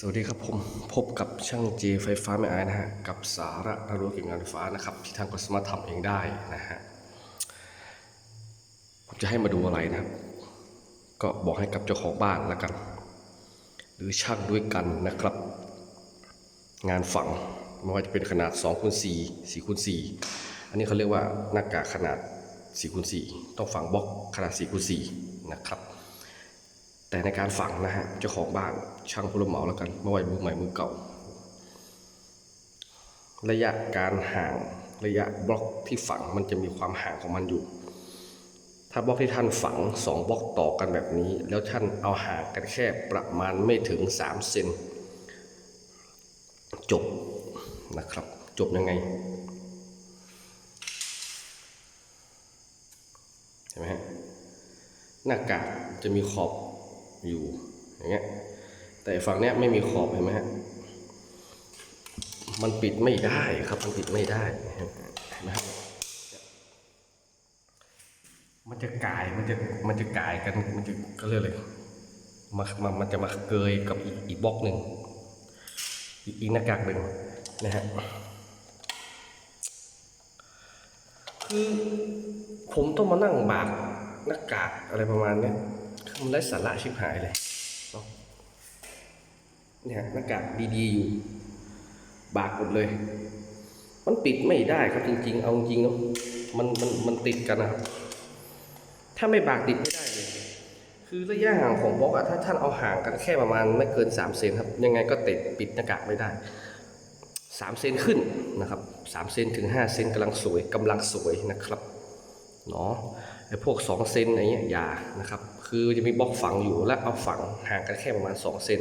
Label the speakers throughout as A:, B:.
A: สวัสดีครับผมพบกับช่างเจไฟฟ้าไม่อายนะฮะกับสาระระรู้เกี่ยวกับงานไฟฟ้านะครับ ที่ทานก็สามารถทำเองได้นะฮะผมจะให้มาดูอะไรนะครับ ก็บอกให้กับเจ้าของบ้านแล้วกัน หรือช่างด้วยกันนะครับ งานฝังไม่ว่าจะเป็นขนาด2คูณ4 4คูณ4อันนี้เขาเรียกว่าหน้ากากขนาด4คูณ4ต้องฝังบล็อกขนาด4คูณ4นะครับ แต่ในการฝังนะฮะเจ้าของบ้านช่างผู้รับเหมาแล้วกันไม่ว่ามือใหม่มือเก่า ระยะการห่างระยะบล็อกที่ฝังมันจะมีความห่างของมันอยู่ ถ้าบล็อกที่ท่านฝังสองบล็อกต่อกันแบบนี้ แล้วท่านเอาห่างกันแค่ประมาณไม่ถึง3เซนจบนะครับ จบยังไงเห็นไหมฮะหน้ากากจะมีขอบ อยู่อย่างเงี้ยแต่ฝั่งเนี้ยไม่มีขอบเห็นไหมฮะมันปิดไม่ได้ครับมันปิดไม่ได้นไหมครับมันจะกายมันจะมันจะกายกันมันจะก็เรียกอะไรมามามันจะมาเกยกับอีกอีกบล็อกหนึ่งอีกอีกหน้ากากหนึ่งนะฮะคือผมต้องมานั่งบากหน้ากากอะไรประมาณเนี้ย มันไร้สาระชิบหายเลยเนี่ยหน้ากากดีๆอยู่ บากหมดเลย มันปิดไม่ได้ครับจริง ๆ เอาจริงเนาะมันมันมันติดกันนะครับ ถ้าไม่บากติดไม่ได้เลย คือระยะห่างของบล็อกอะถ้าท่านเอาห่างกันแค่ประมาณไม่เกิน3เซนครับ ยังไงก็ติดปิดหน้ากากไม่ได้สามเซนขึ้นนะครับสามเซนถึงห้าเซนกำลังสวยกำลังสวยนะครับเนาะ ไอ้พวกสองเซนอะไรเงี้ยอย่านะครับ คือจะมีบล็อกฝังอยู่และเอาฝังห่างกันแค่ประมาณสองเซน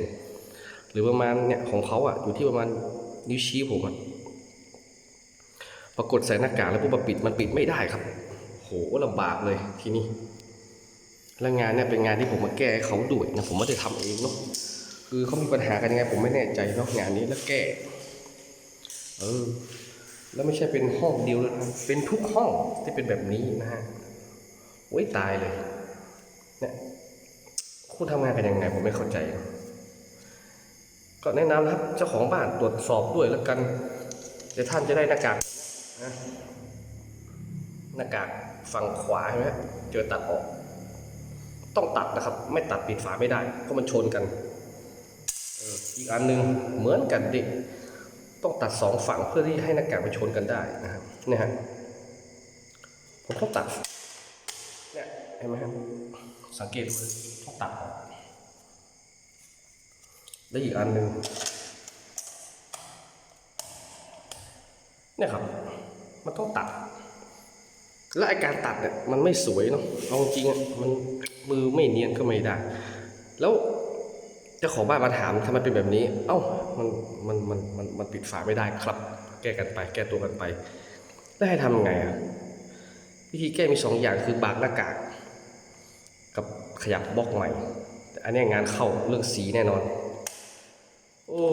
A: หรือประมาณเนี่ยของเขาอะอยู่ที่ประมาณนิ้วชี้ผมอะปรากฏใส่หน้ากากแล้วปุ๊บมาปิดมันปิดไม่ได้ครับ โหลำบากเลยทีนี้แล้วงานเนี่ยเป็นงานที่ผมมาแก้เขาด้วยนะผมไม่ได้ทำเองเนาะคือเขามีปัญหากันยังไงผมไม่แน่ใจเนาะงานนี้แล้วแก้เออแล้วไม่ใช่เป็นห้องเดียวเลยนะเป็นทุกห้องที่เป็นแบบนี้นะฮะ โอ้ยตายเลยเนี่ยคุณทำงานกันยังไงผมไม่เข้าใจ ก็แนะนำนะครับเจ้าของบ้านตรวจสอบด้วยแล้วกัน เดี๋ยวท่านจะได้หน้ากากนะหน้ากากฝั่งขวาใช่ไหมเจอตัดออก ต้องตัดนะครับ ไม่ตัดปิดฝาไม่ได้ เพราะมันชนกันอีกอันหนึ่งเหมือนกันดิต้องตัดสองฝั่งเพื่อที่ให้หน้ากากไปชนกันได้นะครับเนี่ยฮะผมต้องตัด ห็นไหมครับสังเกตดูต้องตัดออกและอีกอันหนึ่งเนี่ยครับ มันต้องตัด และไอการตัดเนี่ยมันไม่สวยเนาะเอาจริงๆอะมันมือไม่เนียนก็ไม่ได้ แล้วเจ้าของบ้านมาถามทำไมเป็นแบบนี้ เอ้ามันมันมันมันมันปิดฝาไม่ได้ครับ แก้กันไป แก้ตัวกันไปแล้วให้ทำยังไงอะวิธีแก้มีสองอย่างคือบากหน้ากาก กับขยับบล็อกใหม่แต่อันนี้งานเข้าเรื่องสีแน่นอน โอ้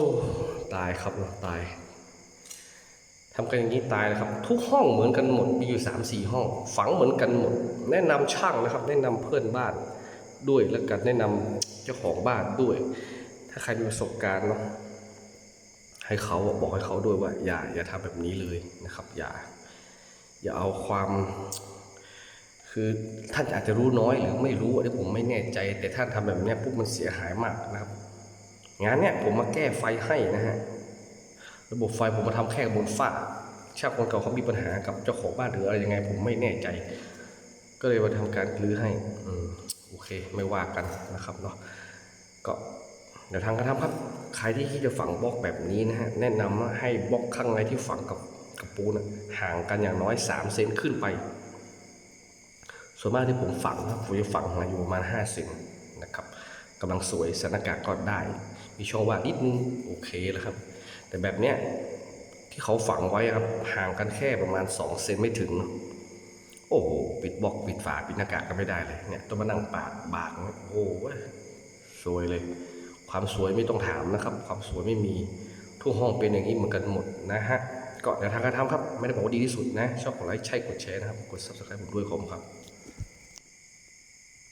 A: ตายครับตายทำกันอย่างนี้ตายเลยครับ ทุกห้องเหมือนกันหมดมีอยู่สามสี่ห้อง ฝังเหมือนกันหมด แนะนำช่างนะครับ แนะนำเพื่อนบ้านด้วยแล้วกันแนะนำเจ้าของบ้านด้วย ถ้าใครมีประสบการณ์เนาะให้เขาบอกให้เขาด้วยว่า อย่าอย่าทำแบบนี้เลยนะครับ อย่า อย่าเอาความ คือท่านอาจจะรู้น้อยหรือไม่รู้อันนี้ผมไม่แน่ใจ แต่ท่านทำแบบนี้ปุ๊บมันเสียหายมากนะครับงานเนี้ยผมมาแก้ไฟให้นะฮะระบบไฟผมมาทำแค่บนฝ้าช่างคนเก่าเขามีปัญหากับเจ้าของบ้านหรืออะไรยังไง ผมไม่แน่ใจ ก็เลยมาทำการรื้อให้อืมโอเค ไม่ว่ากันนะครับเนาะก็เดี๋ยวทางการทำครับใครที่คิดจะฝังบล็อกแบบนี้นะฮะแนะนำว่าให้บล็อกข้างในที่ฝังกับกับปูนะห่างกันอย่างน้อย3เซนขึ้นไป ส่วนมากที่ผมฝังนะผมจะฝังมาอยู่ประมาณ5เซนนะครับกำลังสวยสถานการณ์ก็ได้ มีช่องว่างนิดนึงโอเคแล้วครับ แต่แบบเนี้ยที่เขาฝังไว้ครับห่างกันแค่ประมาณ2เซนไม่ถึง โอ้โหปิดบล็อกปิดฝาปิดหน้ากากก็ไม่ได้เลยเนี่ยต้องมานั่งปาดบากโอ้โหสวยเลย ความสวยไม่ต้องถามนะครับ ความสวยไม่มีทุกห้องเป็นอย่างนี้เหมือนกันหมดนะฮะก็เดี๋ยวทางการทำครับ ไม่ได้บอกว่าดีที่สุดนะ ชอบกดไลค์ใช่กดแชร์นะครับ กด subscribe ผมด้วยขอบคุณครับ